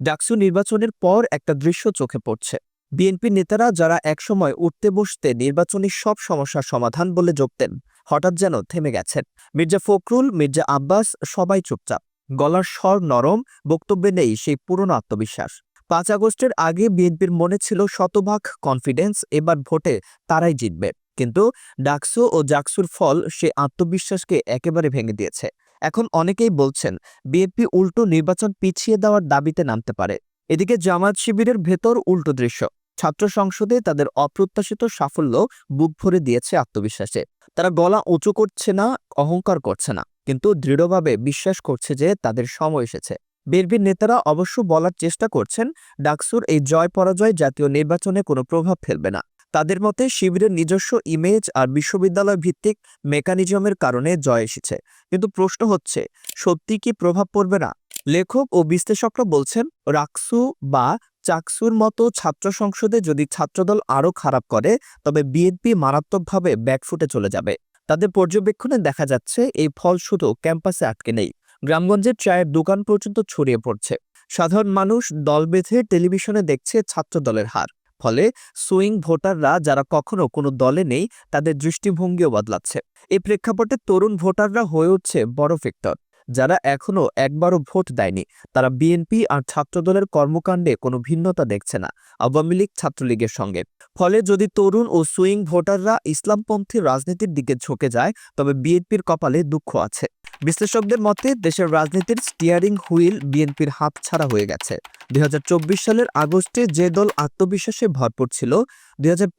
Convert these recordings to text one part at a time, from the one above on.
ডাকসু নির্বাচনের পর একটা দৃশ্য চোখে পড়ছে। বিএনপি নেতারা যারা একসময় উঠতে বসতে নির্বাচনী সব সমস্যার সমাধান বলে যোগতেন হঠাৎ যেন থেমে গেছেন। মির্জা ফখরুল, মির্জা আব্বাস সবাই চুপচাপ। গলার স্বর নরম, বক্তব্যে নেই সেই পুরনো আত্মবিশ্বাস। পাঁচ আগস্টের আগে বিএনপির মনে ছিল শতভাগ কনফিডেন্স, এবার ভোটে তারাই জিতবে। কিন্তু ডাকসু ও জাকসুর ফল সে আত্মবিশ্বাসকে একেবারে ভেঙে দিয়েছে। এখন অনেকেই বলছেন, বিএনপি উল্টো নির্বাচন পিছিয়ে দেওয়ার দাবিতে নামতে পারে। এদিকে জামাত শিবিরের ভেতর উল্টো দৃশ্য। ছাত্র সংসদে তাদের অপ্রত্যাশিত সাফল্য বুক ভরে দিয়েছে আত্মবিশ্বাসে। তারা গলা উঁচু করছে না, অহংকার করছে না, কিন্তু দৃঢ়ভাবে বিশ্বাস করছে যে তাদের সময় এসেছে। বিএনপির নেতারা অবশ্য বলার চেষ্টা করছেন, ডাকসুর এই জয় পরাজয় জাতীয় নির্বাচনে কোনো প্রভাব ফেলবে না। তাদের মতে শিবিরের নিজস্ব ইমেজ আর বিশ্ববিদ্যালয় ভিত্তিক মেকানিজমের কারণে জয় এসেছে। কিন্তু প্রশ্ন হচ্ছে, সত্যি কি প্রভাব পড়বে না? লেখক ও বিশ্লেষকরা বলছেন, রাকসু বা চাকসুর মতো ছাত্র সংসদে যদি ছাত্রদল আরও খারাপ করে, তবে বিএনপি মারাত্মকভাবে ব্যাকফুটে চলে যাবে। তাদের পর্যবেক্ষণে দেখা যাচ্ছে, এই ফল শুধু ক্যাম্পাসে আটকে নেই। গ্রামগঞ্জের চায়ের দোকান পর্যন্ত ছড়িয়ে পড়ছে। সাধারণ মানুষ দল বেঁধে টেলিভিশনে দেখছে ছাত্রদলের হার। ফলে সুইং ভোটাররা যারা কখনো কোনো দলে নেই, তাদের দৃষ্টিভঙ্গিও বদলাচ্ছে। এই প্রেক্ষাপটে তরুণ ভোটাররা হয়ে উঠছে বড় ফেক্টর যারা এখনও একবারও ভোট দেয়নি, তারা বিএনপি আর ছাত্রদলের কর্মকাণ্ডে কোনো ভিন্নতা দেখছে না আওয়ামী লীগ ছাত্রলীগের সঙ্গে। ফলে যদি তরুণ ও সুইং ভোটাররা ইসলামপন্থী রাজনীতির দিকে ঝুঁকে যায়, তবে বিএনপির কপালে দুঃখ আছে। বিশ্লেষকদের মতে, দেশের রাজনীতির স্টিয়ারিং হুইল বিএনপির হাত ছাড়া হয়ে গেছে। দুই হাজার চব্বিশ সালের আগস্টে যে দল আত্মবিশ্বাসে ভরপুর ছিল দুই হাজার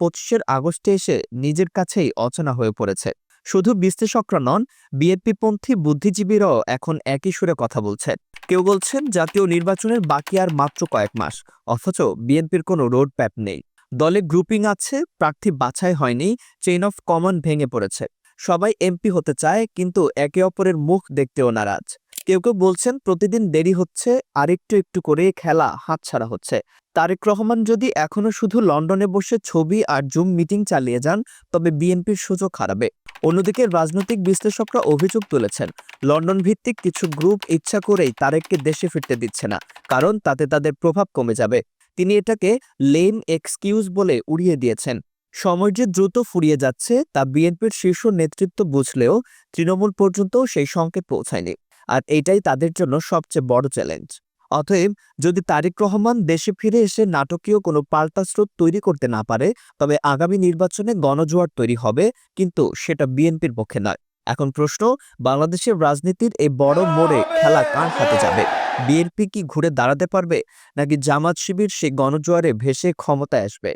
আগস্টে এসে নিজের কাছেই অচেনা হয়ে পড়েছে। শুধু বিশ্লেষকরা নন, বিএনপিপন্থী বুদ্ধিজীবীরাও এখন একই সুরে কথা বলছেন। কেউ বলছেন, জাতীয় নির্বাচনের বাকি আর মাত্র কয়েক মাস, অথচ বিএনপির কোনো রোড ম্যাপ নেই। দলে গ্রুপিং আছে, প্রার্থী বাছাই হয়নি চেইন অফ কমন ভেঙে পড়েছে। সবাই এমপি হতে চায়, কিন্তু একে অপরের মুখ দেখতেও নারাজ। কেউ কেউ বলছেন, প্রতিদিন দেরি হচ্ছে, আরেকটু একটু একটু করে খেলা, হাতছাড়া হচ্ছে। তারেক রহমান যদি এখনও শুধু লন্ডনে বসে ছবি আর জুম মিটিং চালিয়ে যান, তবে বিএনপির সুযোগ হারাবে। অন্যদিকে রাজনৈতিক বিশ্লেষকরা অভিযোগ তুলেছেন লন্ডন ভিত্তিক কিছু গ্রুপ ইচ্ছা করেই তারেককে দেশে ফিরতে দিচ্ছে না, কারণ তাতে তাদের প্রভাব কমে যাবে। তিনি এটাকে লেম এক্সকিউজ বলে উড়িয়ে দিয়েছেন। সময় যে দ্রুত ফুরিয়ে যাচ্ছে, তা বিএনপির শীর্ষ নেতৃত্ব বুঝলেও তৃণমূল পর্যন্ত সেই সংকেত পৌঁছায়নি। আর এটাই তাদের জন্য সবচেয়ে বড় চ্যালেঞ্জ অতএব, যদি তারেক রহমান দেশে ফিরে এসে নাটকীয় কোনো পাল্টা স্রোত তৈরি করতে না পারে, তবে আগামী নির্বাচনে গণজোয়ার তৈরি হবে, কিন্তু সেটা বিএনপির পক্ষে নয়। এখন প্রশ্ন, বাংলাদেশের রাজনীতির এই বড় মোড়ে খেলা কার হাতে যাবে? বিএনপি কি ঘুরে দাঁড়াতে পারবে, নাকি জামাত শিবির সেই গণজোয়ারে ভেসে ক্ষমতায় আসবে?